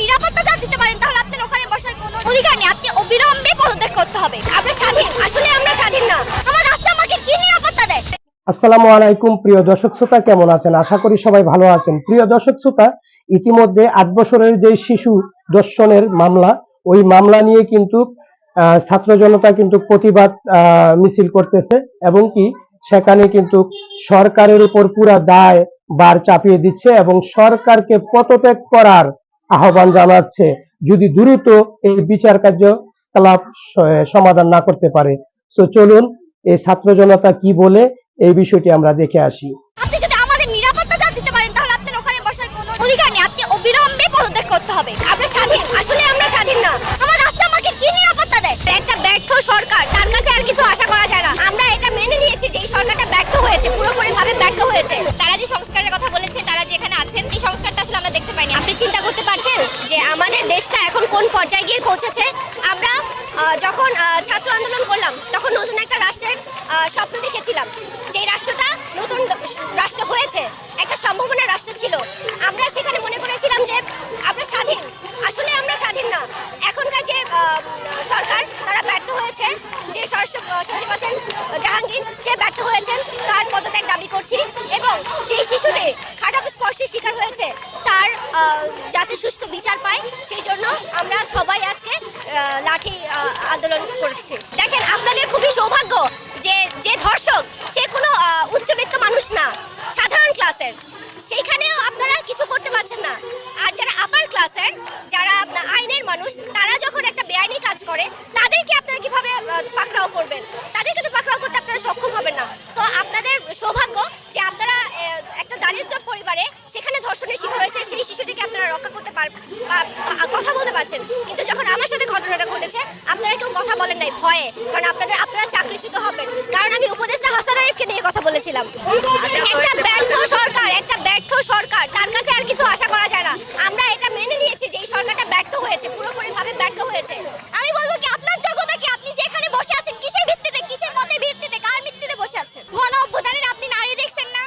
নিরাপত্তা দিতে পারেন, তাহলে আপনার ওখানে বসার কোনো অধিকার নেই। আপনি অবিলম্বে পদত্যাগ করতে হবে। স্বাধীন। আসলে আমরা স্বাধীন না। আমার রাষ্ট্র আমাকে কি নিরাপত্তা দেয়? আসসালামু আলাইকুম, প্রিয় দর্শক শ্রোতা, কেমন আছেন? আশা করি সবাই ভালো আছেন। প্রিয় দর্শক শ্রোতা, ইতিমধ্যে আট বছরের যে শিশু দর্শনের মামলা, ওই মামলা নিয়ে কিন্তু ছাত্র জনতা কিন্তু প্রতিবাদ মিছিল করতেছে এবং কি, সেখানে কিন্তু সরকারের উপর পুরা দায়, বার চাপিয়ে দিচ্ছে এবং সরকারকে পদত্যাগ করার আহ্বান জানাচ্ছে, যদি দ্রুত এই বিচার স- সমাধান না করতে পারে। তো চলুন, এই ছাত্র জনতা কি বলে, এই বিষয়টি আমরা দেখে আসি। স্বাধীন। আসলে আমরা স্বাধীন না। আমাকে নিরাপত্তা ব্যর্থ সরকার আর কিছু আশা করা যায় না। আমরা এটা মেনে নিয়েছি যে এই সরকারটা হয়েছে পুরোপুরি ভাবে ব্যর্থ হয়েছে। তারা যে সংস্কারের কথা বলেছে, তারা যে এখানে আছেন, এই আমরা দেখতে পাইনি। আপনি চিন্তা করতে পারছেন যে আমাদের দেশটা এখন কোন পর্যায়ে গিয়ে পৌঁছেছে? আমরা যখন ছাত্র আন্দোলন করলাম, তখন নতুন একটা রাষ্ট্রের স্বপ্ন দেখেছিলাম। যে রাষ্ট্রটা নতুন রাষ্ট্র হয়েছে, একটা সম্ভাবনার রাষ্ট্র ছিল। আমরা সেখানে মনে করেছিলাম যে আমরা স্বাধীন। আসলে আমরা স্বাধীন না। এখনকার যে সরকার, তারা ব্যর্থ হয়েছে। যে সচিব আছেন জাহাঙ্গীর, সে ব্যর্থ হয়েছেন। তার পদত্যাগ দাবি করছি। এবং যে স্পর্শের শিকার হয়েছে, তার যাতে সুষ্ঠু বিচার পায়, সেই জন্য আমরা সবাই আজকে লাঠি আন্দোলন করছি। দেখেন, আপনাদের খুবই সৌভাগ্য যে যে ধর্ষক, সে কোনো উচ্চবিত্ত মানুষ না, সাধারণ ক্লাসের। সেইখানেও আপনারা কিছু করতে পারছেন না। আর যারা আপার ক্লাসের যারা আইনের মানুষ, তারা যখন একটা বেআইনি কাজ করে, তাদেরকে আপনারা কীভাবে পাকড়াও করবেন? তাদেরকে তো পাকড়াও করতে আপনারা সক্ষম হবেন না। সো আপনাদের সৌভাগ্য যে আপনারা একটা দারিদ্র পরিবারে সেখানে ধর্ষণের শিকার হয়েছে, সেই শিশুটিকে আপনারা রক্ষা করতে পার কথা বলতে পারছেন। কিন্তু যখন আমার সাথে ঘটনাটা ঘটেছে, আপনারা কেউ কথা বলেন নাই ভয়ে, কারণ আপনাদের, আপনারা চাকরিচ্যুত হবেন। কারণ আমি উপদেষ্টা হাসান আরিফকে নিয়ে কথা বলেছিলাম। একটা ব্যর্থ সরকার, একটা ব্যর্থ সরকার, তার কাছে আর কিছু আশা করা যায় না। আমরা এটা মেনে নিয়েছি যে এই সরকারটা ব্যর্থ হয়েছে পুরোপুরি ভাবে ব্যর্থ হয়েছে আমি বলব কি আপনার যোগ্যতা কি আপনি যেখানে বসে আছেন কিসের ভিত্তিতে কিসের মতের ভিত্তিতে কার ভিত্তিতে বসে আছেন গণ অভ্যুত্থানের আপনি নারী দেখছেন না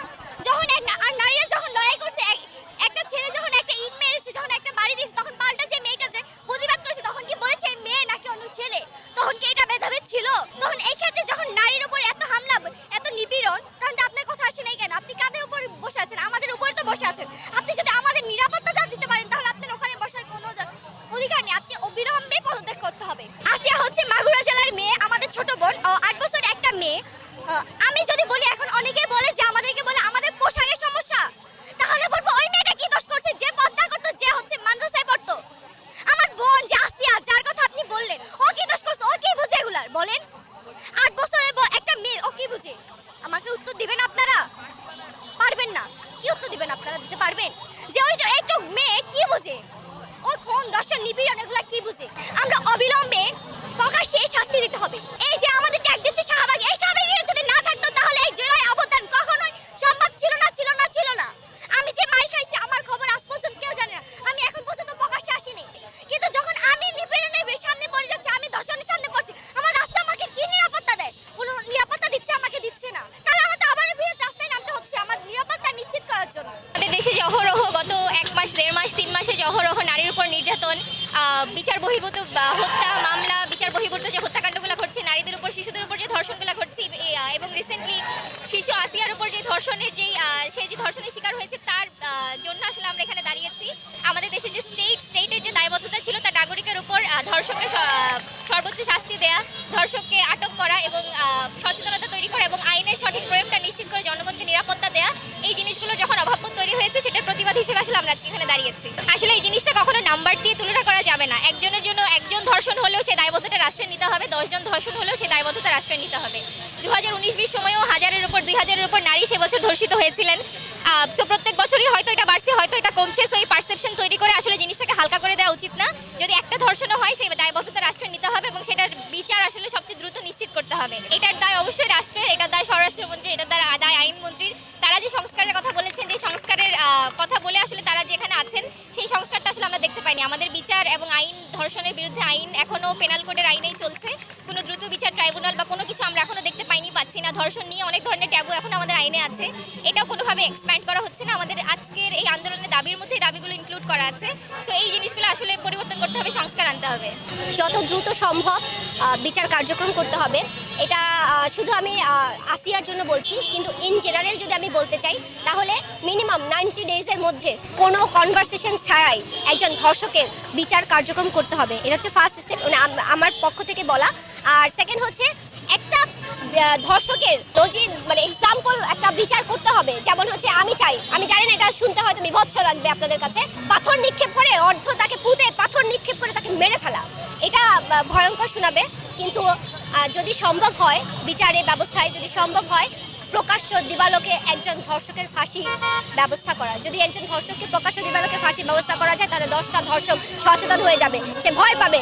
যখন এক না- আর নারীরা যখন লড়াই করছে এক- একটা ছেলে যখন একটা ইট মেরেছে যখন একটা বাড়ি দিয়েছে তখন পাল্টা যে মেয়েটা যে প্রতিবাদ করেছে তখন কি বলেছে এই মেয়ে নাকি অন্য ছেলে তখন কি এটা ভেদাভেদ ছিল তখন এই ক্ষেত্রে যখন নারীর উপর এত হামলা এত নিপীড়ন তখন তো আপনার কথা আসে নাই কেন আপনি কাদের উপর বসে আছেন আমাদের উপরে তো বসে আছেন আপনি যদি আমাদের নিরাপত্তা না দিতে পারেন তাহলে আপনার ওখানে বসার কোনো যা- অধিকার নেই আপনি অবিলম্বে পদত্যাগ করতে আসিয়া হচ্ছে মাগুরা জেলার মেয়ে, আমাদের ছোট বোন আট বছর একটা মেয়ে। আমি যদি বলি এখন অনেকে বলে যে, আমাদেরকে বলে আমাদের পোশাকের সমস্যা। তাহলে বলব ওই মেয়েটা কি দোষ করছে? যে পদ্মা করতো, যে হচ্ছে মাদ্রাসায় পড়তো। আমার বোন যে আসিয়া, যার কথা আপনি বললেন, ও কি দোষ করছে? ও কি বুঝে এগুলার বলেন। আট বছরের একটা মেয়ে, ও কি বুঝে? আমাকে উত্তর দিবেন আপনারা? পারবেন না। কি উত্তর দিবেন আপনারা? দিতে পারবেন? যে ওই যে একটু মেয়ে কি বুঝে? ও কোন দর্শন নিপীড়ন এগুলা কি বুঝে? আমরা অবিলম্বে প্রকাশ্যে শাস্তি দিতে হবে। এই যে আমাদের ট্যাগ দিচ্ছে শাহবাগ, এই শাহবাগের যদি না থাকতো তাহলে এই জেলায় অবদান কখনোই সম্ভব ছিল না ছিল না ছিল না। আমি যে মাই খাইছি, আমার খবর আজ পর্যন্ত কেউ জানে না। আমি এখন পর্যন্ত প্রকাশ্যে আসিনি। কিন্তু যখন আমি নিপীড়নের সামনে পড়ে যাচ্ছি, আমি দর্শনের সামনে পড়ছি, আমার রাষ্ট্র আমাকে কি নিরাপত্তা দেয়? কোনো নিরাপত্তা দিচ্ছে, আমাকে দিচ্ছে না। তাহলে আমাকে আবার বিরোধ রাস্তায় নামতে হচ্ছে আমার নিরাপত্তা নিশ্চিত করার জন্য। আমাদের দেশে যে অহরহ গত এক মাস, দেড় মাস, তিন মাসে যে অহরহ নারীর উপর নির্যাতন বিচার বহির্ভূত হত্যা, মামলা বহির্ভূত যে হত্যাকাণ্ডগুলো ঘটছে নারীদের উপর শিশুদের উপর যে ধর্ষণগুলো ঘটছে এবং রিসেন্টলি শিশু আসিয়ার উপর যে ধর্ষণের যেই সে যে ধর্ষণের শিকার হয়েছে, তার জন্য আসলে আমরা এখানে দাঁড়িয়েছি। আমাদের দেশে যে স্টেট স্টেটের যে দায়বদ্ধতা ছিল তার নাগরিকের উপর ধর্ষকের সর্বোচ্চ শাস্তি দেয়া, ধর্ষককে আটক করা এবং সচেতনতা তৈরি করা এবং আইনের সঠিক প্রয়োগটা নিশ্চিত করে জনগণকে নিরাপত্তা দেয়া, এই জিনিসগুলো যখন অভাববোধ তৈরি হয়েছে, সেটার প্রতিবাদ হিসেবে আসলে আমরা আজকে এখানে দাঁড়িয়েছি। আসলে এই জিনিসটা কখনো নাম্বার দিয়ে তুলনা করা যাবে না। একজনের জন্য একজন ধর্ষণ হলেও সেই দায়বদ্ধতা রাষ্ট্রে নিতে হবে, দশজন ধর্ষণ হলেও সে সেই দায়বদ্ধতা রাষ্ট্রে নিতে হবে। দু হাজার উনিশ বিশ সময়েও হাজারের উপর দুই হাজারের উপর নারী সে বছর ধর্ষিত হয়েছিলেন। তো প্রত্যেক বছরই হয়তো এটা বাড়ছে, হয়তো এটা কমছে সো এই পারসেপশন তৈরি করে আসলে জিনিসটাকে হালকা করে দেওয়া উচিত না। যদি একটা ধর্ষণও হয়, সেই দায়বদ্ধতা রাষ্ট্রে নিতে হবে এবং সেটার বিচার আসলে সবচেয়ে দ্রুত নিশ্চিত করতে হবে। এটার দায় অবশ্যই রাষ্ট্রের এটার দায় স্বরাষ্ট্রমন্ত্রী, এটার দায় দায় আইনমন্ত্রীর। তারা যে সংস্কারের কথা বলেছেন, যে সংস্কারের কথা বলে আসলে তারা যেখানে আছেন, সেই দেখতে বিচার এবং আইন, ধর্ষণের বিরুদ্ধে আইন এখনও পেনাল কোডের আইনেই চলছে। কোনো দ্রুত বিচার ট্রাইব্যুনাল বা কোনো কিছু আমরা এখনও দেখতে পাইনি, পাচ্ছি না। ধর্ষণ নিয়ে অনেক ধরনের ট্যাবু এখন আমাদের আইনে আছে। এটাও কোনোভাবে এক্সপ্যান্ড করা হচ্ছে না। আমাদের আজকের এই আন্দোলনের দাবির মধ্যে দাবিগুলো ইনক্লুড করা আছে। সো এই জিনিসগুলো আসলে পরিবর্তন করতে হবে, সংস্কার আনতে হবে। যত দ্রুত সম্ভব বিচার কার্যক্রম করতে হবে। এটা শুধু আমি আসিয়ার জন্য বলছি, কিন্তু ইন জেনারেল যদি আমি বলতে চাই, তাহলে মিনিমাম নাইনটি ডেজের মধ্যে কোনো কনভারসেশন ছাড়াই একজন ধর্ষকের বিচার কার্যক্রম করতে হবে। এটা হচ্ছে ফার্স্ট স্টেপ মানে আমার পক্ষ থেকে বলা। আর সেকেন্ড হচ্ছে একটা ধর্ষকের নজির মানে এক্সাম্পল একটা বিচার করতে হবে। যেমন হচ্ছে, আমি চাই। আমি জানি না, এটা শুনতে হয়তো বিভৎস লাগবে আপনাদের কাছে। পাথর নিক্ষেপ করে অর্ধ তাকে পুঁতে পাথর নিক্ষেপ করে তাকে মেরে ফেলা। এটা ভয়ঙ্কর শোনাবে। কিন্তু যদি সম্ভব হয় বিচারে ব্যবস্থায় যদি সম্ভব হয়, প্রকাশ্য দিবালোকে একজন ধর্ষকের ফাঁসি ব্যবস্থা করা। যদি একজন ধর্ষককে প্রকাশ্য দিবালোকে ফাঁসি ব্যবস্থা করা যায়, তাহলে দশটা ধর্ষক সচেতন হয়ে যাবে। সে ভয় পাবে।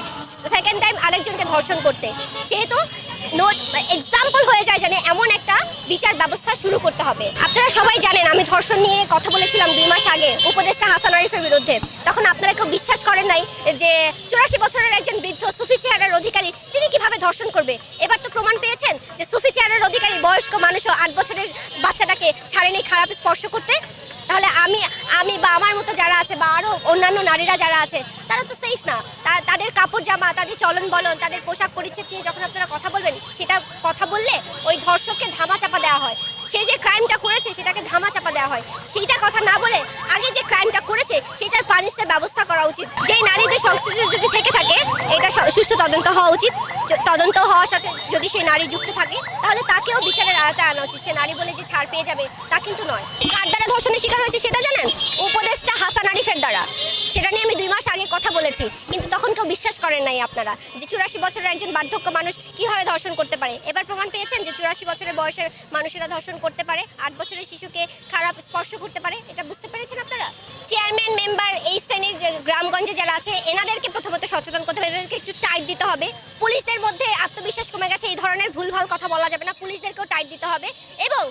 সেকেন্ড টাইম আরেকজনকে ধর্ষণ করতে। সেহেতু এক্সাম্পল হয়ে যায় জানে এমন একটা বিচার ব্যবস্থা শুরু করতে হবে। আপনারা সবাই জানেন, আমি ধর্ষণ নিয়ে কথা বলেছিলাম দুই মাস আগে উপদেষ্টা হাসান আরিফের বিরুদ্ধে। তখন আপনারা কেউ বিশ্বাস করেন নাই যে চুরাশি বছরের একজন বৃদ্ধ সুফি চেহারার অধিকারী, তিনি কীভাবে ধর্ষণ করবে? এবার তো প্রমাণ পেয়েছেন যে সুফি চেহারার অধিকারী বয়স্ক মানুষও আট বছরের বাচ্চাটাকে ছাড়েনি খারাপ স্পর্শ করতে। তাহলে আমি আমি বা আমার মতো যারা আছে বা আরও অন্যান্য নারীরা যারা আছে, তারা তো সেফ না। তাদের কাপড় জামা, তাদের চলন বলন, তাদের পোশাক পরিচ্ছদ নিয়ে যখন আপনারা কথা বলবেন, সেটা কথা বললে ওই ধর্ষককে ধামা চাপা দেওয়া হয়। সে যে ক্রাইমটা করেছে, সেটাকে ধামা চাপা দেওয়া হয়। সেইটা কথা না বলে আগে যে ক্রাইমটা করেছে, সেটার পানিশের ব্যবস্থা করা উচিত। যেই নারীদের সংশ্লিষ্ট যদি থেকে থাকে, এটা সুস্থ তদন্ত হওয়া উচিত। তদন্ত হওয়ার সাথে যদি সেই নারী যুক্ত থাকে, তাহলে তাকেও বিচারের আয়তায় আনা উচিত। সে নারী বলে যে ছাড় পেয়ে যাবে, তা কিন্তু নয়। কার ধর্ষণের শিকার হয়েছে সেটা জানেন? উপদেশটা হাসান আরিফের দ্বারা। সেটা নিয়ে আমি দুই মাস আগে কথা বলেছি। কিন্তু তখন কেউ বিশ্বাস করেন নাই আপনারা যে চুরাশি বছরের একজন বার্ধক্য মানুষ কীভাবে ধর্ষণ করতে পারে? এবার প্রমাণ পেয়েছেন যে চুরাশি বছরের বয়সের মানুষেরা ধর্ষণ করতে পারে, আট বছরের শিশুকে খারাপ স্পর্শ করতে পারে, এটা বুঝতে পেরেছেন আপনারা? চেয়ারম্যান, মেম্বার এই শ্রেণির যে গ্রামগঞ্জে যারা আছে, এনাদেরকে প্রথমত সচেতন করতে হবে, এদেরকে একটু টাইট দিতে হবে। পুলিশদের মধ্যে আত্মবিশ্বাস কমে গেছে, এই ধরনের ভুলভাল কথা বলা যাবে না। পুলিশদেরকেও টাইট দিতে হবে এবং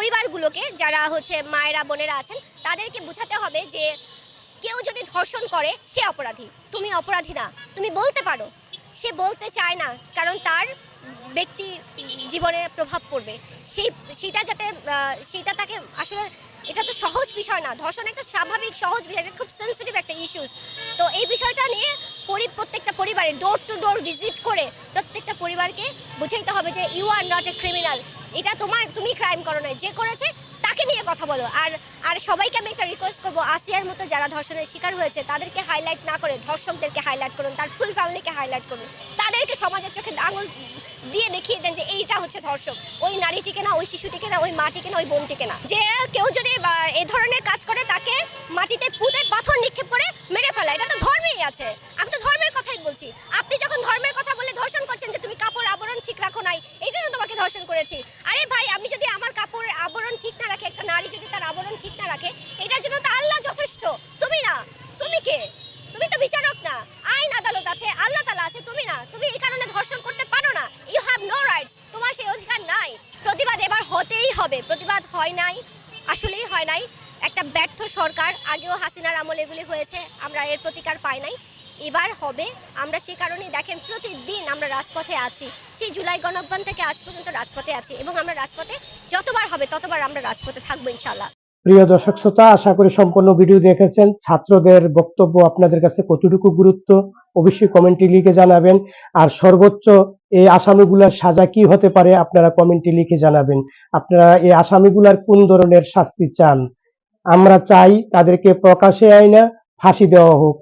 পরিবারগুলোকে যারা হচ্ছে মায়েরা, বোনেরা আছেন, তাদেরকে বোঝাতে হবে যে কেউ যদি ধর্ষণ করে, সে অপরাধী। তুমি অপরাধী না। তুমি বলতে পারো। সে বলতে চায় না, কারণ তার ব্যক্তি জীবনে প্রভাব পড়বে। সেই, সেটা যাতে সেটা তাকে আসলে, এটা তো সহজ বিষয় না। ধর্ষণ একটা স্বাভাবিক, সহজ বিষয়, এটা খুব সেন্সিটিভ একটা ইস্যুস তো এই বিষয়টা নিয়ে পরি, প্রত্যেকটা পরিবারে ডোর টু ডোর ভিজিট করে প্রত্যেকটা পরিবারকে বুঝাইতে হবে যে you are not a criminal এটা তোমার, তুমি ক্রাইম করো না যে করেছে তাকে নিয়ে কথা বলো। আর আর সবাইকে আমি একটা রিকোয়েস্ট করব, আসিয়ার মতো যারা ধর্ষণের শিকার হয়েছে, তাদেরকে হাইলাইট না করে ধর্ষকদেরকে হাইলাইট করুন, তার ফুল ফ্যামিলিকে হাইলাইট করুন। তাদেরকে সমাজের চোখে আঙুল দিয়ে দেখিয়ে দেন যে এইটা হচ্ছে ধর্ষক। ওই নারীটিকে না, ওই শিশুটিকে না, ওই মাটিকে না, ওই বোনটিকে না। যে কেউ যদি এ ধরনের কাজ করে, তাকে মাটিতে পুঁতে পাথর নিক্ষেপ করে মেরে ফেলা এটা তো ধর্মেই আছে। আমি তো ধর্মের কথাই বলছি। আপনি যখন ধর্মের কথা বলে ধর্ষণ করছেন যে তুমি কাপড় আবরণ ঠিক রাখো নাই, এই জন্য তোমাকে ধর্ষণ করেছি। আরে ভাই, আমি যদি আমার কাপড়ের আবরণ ঠিক না রাখে, একটা নারী যদি তার আবরণ ঠিক না রাখে, এটার জন্য তো আল্লাহ যথেষ্ট। তুমি না, তুমি কে? তুমি তো বিচারক না। আইন আদালত আছে, আল্লাহ তালা আছে, তুমি না। তুমি এই কারণে ধর্ষণ করতে পারো না। ইউ হ্যাভ নো রাইটস তোমার সেই অধিকার নাই। প্রতিবাদ এবার হতেই হবে। প্রতিবাদ হয় নাই, আসলেই হয় নাই। একটা ব্যর্থ সরকার, আগেও হাসিনার আমলে এগুলি হয়েছে, আমরা এর প্রতিকার পাই নাই। এবার হবে। আমরা সে কারণেই দেখেন প্রতিদিন আমরা রাজপথে আছি। সেই জুলাই গণঅভ্যান থেকে আজ পর্যন্ত রাজপথে আছি এবং আমরা রাজপথে যতবার হবে ততবার আমরা রাজপথে থাকব ইনশাল্লাহ প্রিয় দর্শক শ্রোতা, আশা করি সম্পূর্ণ ভিডিও দেখেছেন। ছাত্রদের বক্তব্য আপনাদের কাছে কতটুকু গুরুত্ব, অবশ্যই কমেন্টে লিখে জানাবেন। আর সর্বোচ্চ এই আসামিগুলার সাজা কি হতে পারে আপনারা কমেন্টে লিখে জানাবেন। আপনারা এই আসামিগুলার কোন ধরনের শাস্তি চান? আমরা চাই তাদেরকে প্রকাশে আইনা ফাঁসি দেওয়া হোক।